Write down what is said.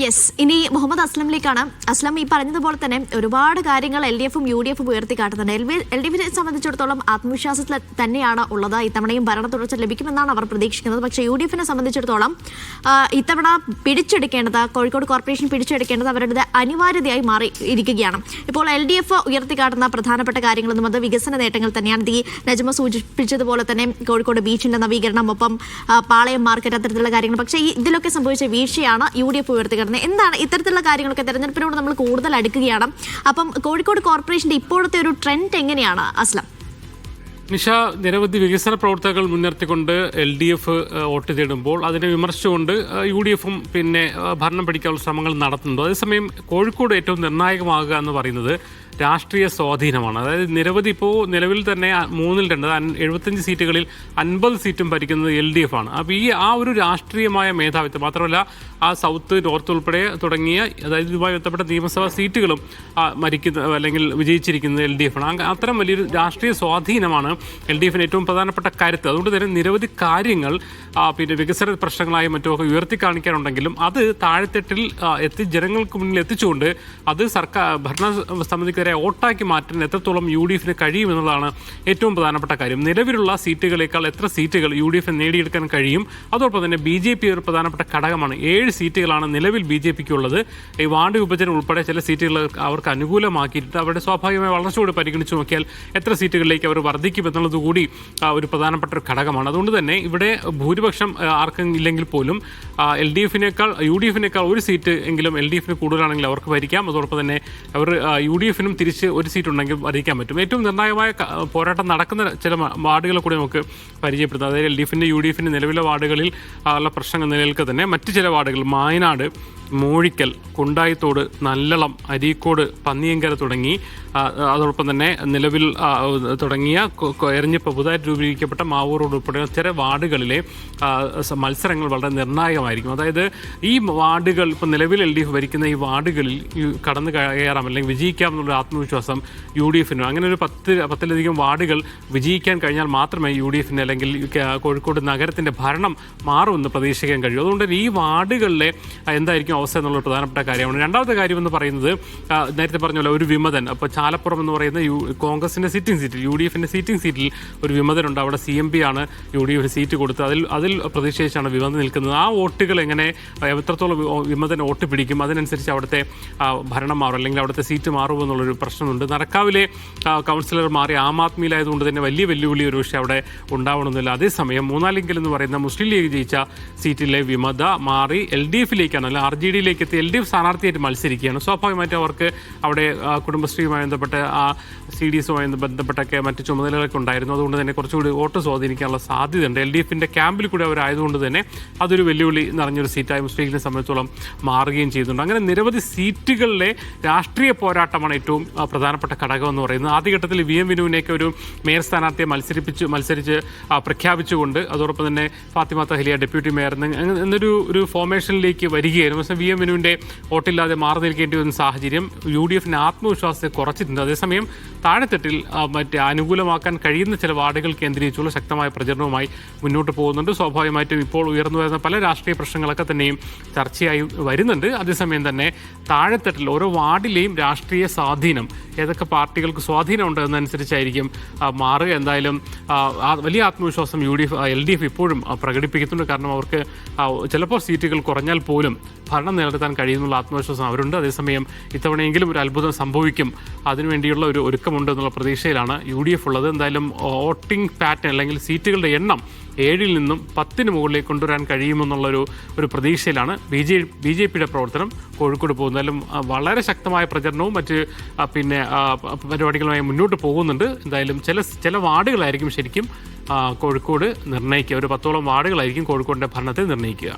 Yes ഇനി മുഹമ്മദ് അസ്ലമിലേക്കാണ്. അസ്ലം ഈ പറഞ്ഞതുപോലെ തന്നെ ഒരുപാട് കാര്യങ്ങൾ എൽ ഡി എഫും യു ഡി എഫും ഉയർത്തി കാട്ടുന്നുണ്ട്. എൽ എൽ ഡി എഫിനെ സംബന്ധിച്ചിടത്തോളം ആത്മവിശ്വാസത്തിൽ തന്നെയാണ് ഉള്ളത്. ഇത്തവണയും ഭരണ തുടർച്ച ലഭിക്കുമെന്നാണ് അവർ പ്രതീക്ഷിക്കുന്നത്. പക്ഷേ യു ഡി എഫിനെ സംബന്ധിച്ചിടത്തോളം ഇത്തവണ പിടിച്ചെടുക്കേണ്ടത് കോഴിക്കോട് കോർപ്പറേഷൻ പിടിച്ചെടുക്കേണ്ടത് അവരുടെ അനിവാര്യതയായി മാറി ഇരിക്കുകയാണ്. ഇപ്പോൾ എൽ ഡി എഫ് ഉയർത്തിക്കാട്ടുന്ന പ്രധാനപ്പെട്ട കാര്യങ്ങളെന്നും അത് വികസന നേട്ടങ്ങൾ തന്നെയാണ്. ഈ നജ്മ സൂചിപ്പിച്ചതുപോലെ തന്നെ കോഴിക്കോട് ബീച്ചിന്റെ നവീകരണം ഒപ്പം പാളയം മാർക്കറ്റ് അത്തരത്തിലുള്ള കാര്യങ്ങൾ. പക്ഷേ ഇതിലൊക്കെ സംഭവിച്ച വീഴ്ചയാണ് യു ഡി എഫ് ഉയർത്തിക്കിടന്നത് എന്താണ് ഇത്തരത്തിലുള്ള കാര്യങ്ങളൊക്കെ തെരഞ്ഞെടുപ്പിനോട് നമ്മൾ കൂടുതൽ അടുക്കുകയാണ്. അപ്പം കോഴിക്കോട് കോർപ്പറേഷന്റെ ഇപ്പോഴത്തെ ഒരു ട്രെൻഡ് എങ്ങനെയാണ് അസ്ലം? നിഷ നിരവധി വികസന പ്രവർത്തകർ മുൻനിർത്തിക്കൊണ്ട് എൽ ഡി എഫ് വോട്ട് തേടുമ്പോൾ അതിനെ വിമർശിച്ചുകൊണ്ട് യു ഡി എഫും പിന്നെ ഭരണം പിടിക്കാനുള്ള ശ്രമങ്ങൾ നടത്തുന്നുണ്ട്. അതേസമയം കോഴിക്കോട് ഏറ്റവും നിർണായകമാകുക എന്ന് പറയുന്നത് രാഷ്ട്രീയ സ്വാധീനമാണ്. അതായത് നിരവധി ഇപ്പോൾ നിലവിൽ തന്നെ മൂന്നിൽ രണ്ട് എഴുപത്തഞ്ച് സീറ്റുകളിൽ അൻപത് സീറ്റും ഭരിക്കുന്നത് എൽ ഡി എഫ് ആണ്. അപ്പോൾ ഈ ആ ഒരു രാഷ്ട്രീയമായ മേധാവിത്വം മാത്രമല്ല ആ സൗത്ത് നോർത്ത് ഉൾപ്പെടെ തുടങ്ങിയ അതായത് ഇതുമായി ബന്ധപ്പെട്ട നിയമസഭാ സീറ്റുകളും മരിക്കുന്ന അല്ലെങ്കിൽ വിജയിച്ചിരിക്കുന്നത് എൽ ഡി എഫ് ആണ് അത്തരം വലിയൊരു രാഷ്ട്രീയ സ്വാധീനമാണ് എൽ ഡി എഫിന് ഏറ്റവും പ്രധാനപ്പെട്ട കരുത്ത്. അതുകൊണ്ട് തന്നെ നിരവധി കാര്യങ്ങൾ പിന്നെ വികസന പ്രശ്നങ്ങളായും മറ്റുമൊക്കെ ഉയർത്തി കാണിക്കാനുണ്ടെങ്കിലും അത് താഴെത്തട്ടിൽ എത്തി ജനങ്ങൾക്ക് മുന്നിൽ എത്തിച്ചുകൊണ്ട് അത് സർക്കാർ ഭരണ സമിതിക്കെതിരെ വോട്ടാക്കി മാറ്റാൻ എത്രത്തോളം യു ഡി എഫിന് കഴിയുമെന്നുള്ളതാണ് ഏറ്റവും പ്രധാനപ്പെട്ട കാര്യം. നിലവിലുള്ള സീറ്റുകളേക്കാൾ എത്ര സീറ്റുകൾ യു ഡി എഫിന് നേടിയെടുക്കാൻ കഴിയും? അതോടൊപ്പം തന്നെ ബി ജെ പി ഒരു പ്രധാനപ്പെട്ട ഘടകമാണ്. ഏഴ് സീറ്റുകളാണ് നിലവിൽ ബി ജെ പിക്ക് ഉള്ളത് ഈ വാർഡ് വിഭജനം ഉൾപ്പെടെ ചില സീറ്റുകൾ അവർക്ക് അനുകൂലമാക്കിയിട്ട് അവരുടെ സ്വാഭാവികമായ വളർച്ചയോട് പരിഗണിച്ച് നോക്കിയാൽ എത്ര സീറ്റുകളിലേക്ക് അവർ വർദ്ധിക്കും എന്നുള്ളത് കൂടി ഒരു പ്രധാനപ്പെട്ട ഒരു ഘടകമാണ്. അതുകൊണ്ട് തന്നെ ഇവിടെ ഭൂരിപക്ഷം ആർക്കും ഇല്ലെങ്കിൽ പോലും എൽ ഡി എഫിനേക്കാൾ യു ഡി എഫിനേക്കാൾ ഒരു സീറ്റ് എങ്കിലും എൽ ഡി എഫിന് കൂടുതലാണെങ്കിൽ അവർക്ക് ഭരിക്കാം. അതോടൊപ്പം തന്നെ അവർ യു ഡി എഫിനും തിരിച്ച് ഒരു സീറ്റ് ഉണ്ടെങ്കിൽ ഭരിക്കാൻ പറ്റും. ഏറ്റവും നിർണായകമായ പോരാട്ടം നടക്കുന്ന ചില വാർഡുകളെ കൂടി നമുക്ക് പരിചയപ്പെടുത്താം. അതായത് എൽ ഡി എഫിന്റെ യു ഡി എഫിന്റെ നിലവിലെ വാർഡുകളിൽ ഉള്ള പ്രശ്നങ്ങൾ നിലനിൽക്കെ തന്നെ മറ്റ് ചില വാർഡുകൾ മായനാട് മൂഴിക്കൽ കുണ്ടായിത്തോട് നല്ലളം അരീക്കോട് പന്നിയങ്കര തുടങ്ങി. അതോടൊപ്പം തന്നെ നിലവിൽ തുടങ്ങിയ എറിഞ്ഞിപ്പോൾ പുതുതായിട്ട് രൂപീകരിക്കപ്പെട്ട മാവൂർ റോഡ് ഉൾപ്പെടെ ചില വാർഡുകളിലെ മത്സരങ്ങൾ വളരെ നിർണായകമായിരിക്കും. അതായത് ഈ വാർഡുകൾ ഇപ്പോൾ നിലവിൽ എൽ ഡി എഫ് ഭരിക്കുന്ന ഈ വാർഡുകളിൽ കടന്നു കയറാം അല്ലെങ്കിൽ വിജയിക്കാം എന്നുള്ള ആത്മവിശ്വാസം യു ഡി എഫിനും. അങ്ങനെ ഒരു പത്ത് പത്തിലധികം വാർഡുകൾ വിജയിക്കാൻ കഴിഞ്ഞാൽ മാത്രമേ യു ഡി എഫിന് അല്ലെങ്കിൽ കോഴിക്കോട് നഗരത്തിന്റെ ഭരണം മാറുമെന്ന് പ്രതീക്ഷിക്കാൻ കഴിയൂ. അതുകൊണ്ട് ഈ വാർഡുകളിലെ എന്തായിരിക്കും അവസ്ഥ എന്നുള്ള പ്രധാനപ്പെട്ട കാര്യമാണ്. രണ്ടാമത്തെ കാര്യം എന്ന് പറയുന്നത് നേരത്തെ പറഞ്ഞ പോലെ ഒരു വിമതൻ അപ്പോൾ ചാലപ്പുറം എന്ന് പറയുന്ന യു കോൺഗ്രസിന്റെ സിറ്റിംഗ് സീറ്റിൽ യു ഡി എഫിന്റെ സീറ്റിംഗ് സീറ്റിൽ ഒരു വിമതനുണ്ട്. അവിടെ സി എം പി ആണ് യു ഡി എഫ് സീറ്റ് കൊടുത്ത് അതിൽ അതിൽ പ്രതിഷേധിച്ചാണ് വിമതൻ നിൽക്കുന്നത്. ആ വോട്ടുകൾ എങ്ങനെ എത്രത്തോളം വിമതൻ വോട്ട് പിടിക്കും? അതിനനുസരിച്ച് അവിടുത്തെ ഭരണം മാറും. അല്ലെങ്കിൽ അവിടുത്തെ സീറ്റ് മാറുമോ എന്നുള്ളൊരു പ്രശ്നമുണ്ട്. നടക്കാവിലെ കൗൺസിലർ മാറി ആം ആദ്മിയിലായതുകൊണ്ട് തന്നെ വലിയ വെല്ലുവിളി ഒരു പക്ഷേ അവിടെ ഉണ്ടാവണമെന്നില്ല. അതേസമയം മൂന്നാലിങ്കൽ എന്ന് പറയുന്ന മുസ്ലിം ലീഗ് ജയിച്ച സീറ്റിലെ വിമത മാറി എൽ ഡി എഫിലേക്കാണ് അല്ലെങ്കിൽ ആർ ജി ഡിയിലേക്ക് എത്തി. എൽ ഡി എഫ് സ്ഥാനാർത്ഥിയായിട്ട് മത്സരിക്കുകയാണ്. സ്വാഭാവികമായിട്ടും അവർക്ക് അവിടെ കുടുംബശ്രീയുമായി ബന്ധപ്പെട്ട് ആ സി ഡി എസുമായി ബന്ധപ്പെട്ടൊക്കെ മറ്റ് ചുമതലകളൊക്കെ ഉണ്ടായിരുന്നു. അതുകൊണ്ട് തന്നെ കുറച്ചുകൂടി വോട്ട് സ്വാധീനിക്കാനുള്ള സാധ്യതയുണ്ട്. എൽ ഡി എഫിന്റെ ക്യാമ്പിൽ കൂടി അവരായതുകൊണ്ട് തന്നെ അതൊരു വെല്ലുവിളി നിറഞ്ഞൊരു സീറ്റായി മുസ്ലിം ലീഗിനെ സംബന്ധിച്ചോളം മാറുകയും ചെയ്യുന്നുണ്ട് അങ്ങനെ നിരവധി സീറ്റുകളിലെ രാഷ്ട്രീയ പോരാട്ടമാണ് ഏറ്റവും പ്രധാനപ്പെട്ട ഘടകം എന്ന് പറയുന്നത്. ആദ്യഘട്ടത്തിൽ വി എം വിനുവിനെയൊക്കെ ഒരു മേയർ സ്ഥാനാർത്ഥിയെ മത്സരിപ്പിച്ച് മത്സരിച്ച് പ്രഖ്യാപിച്ചുകൊണ്ട് അതോടൊപ്പം തന്നെ ഫാത്തിമ തഹലിയ ഡെപ്യൂട്ടി മേയർ എന്നൊരു ഒരു ഫോർമേഷനിലേക്ക് വരികയായിരുന്നു. പക്ഷേ വി എം വിനുവിന്റെ വോട്ടില്ലാതെ മാറി നിൽക്കേണ്ടി വരുന്ന സാഹചര്യം യു ഡി എഫിന് ആത്മവിശ്വാസത്തെ കുറച്ചിട്ടുണ്ട്. അതേസമയം താഴെത്തട്ടിൽ മറ്റ് അനുകൂലമാക്കാൻ കഴിയുന്ന ചില വാർഡുകൾ കേന്ദ്രീകരിച്ചുള്ള ശക്തമായ പ്രചരണവുമായി മുന്നോട്ട് പോകുന്നുണ്ട്. സ്വാഭാവികമായിട്ടും ഇപ്പോൾ ഉയർന്നു വരുന്ന പല രാഷ്ട്രീയ പ്രശ്നങ്ങളൊക്കെ തന്നെയും ചർച്ചയായി വരുന്നുണ്ട്. അതേസമയം തന്നെ താഴെത്തട്ടിൽ ഓരോ വാർഡിലെയും രാഷ്ട്രീയ സ്വാധീനം ഏതൊക്കെ പാർട്ടികൾക്ക് സ്വാധീനമുണ്ട് എന്നനുസരിച്ചായിരിക്കും മാറുക. എന്തായാലും വലിയ ആത്മവിശ്വാസം U D F L D F ഇപ്പോഴും പ്രകടിപ്പിക്കുന്നുണ്ട്. കാരണം അവർക്ക് ചിലപ്പോൾ സീറ്റുകൾ കുറഞ്ഞാൽ പോലും ഭരണം നിലനിർത്താൻ കഴിയുന്നുള്ള ആത്മവിശ്വാസം അവരുണ്ട്. അതേസമയം ഇത്തവണയെങ്കിലും ഒരു അത്ഭുതം സംഭവിക്കും. അതിനുവേണ്ടിയുള്ള ഒരു ഒരുക്കമുണ്ട് എന്നുള്ള പ്രതീക്ഷയിലാണ് യു ഡി എഫ് ഉള്ളത്. എന്തായാലും വോട്ടിംഗ് പാറ്റേൺ അല്ലെങ്കിൽ സീറ്റുകളുടെ എണ്ണം ഏഴിൽ നിന്നും പത്തിന് മുകളിലേക്ക് കൊണ്ടുവരാൻ കഴിയുമെന്നുള്ളൊരു ഒരു പ്രതീക്ഷയിലാണ് ബി ജെ ബി ജെ പിയുടെ പ്രവർത്തനം കോഴിക്കോട് പോകുന്നത്. എന്തായാലും വളരെ ശക്തമായ പ്രചരണവും മറ്റ് പിന്നെ പരിപാടികളുമായി മുന്നോട്ട് പോകുന്നുണ്ട്. എന്തായാലും ചില ചില വാർഡുകളായിരിക്കും ശരിക്കും കോഴിക്കോട് നിർണയിക്കുക ഒരു പത്തോളം വാർഡുകളായിരിക്കും കോഴിക്കോടിന്റെ ഭരണത്തെ നിർണയിക്കുക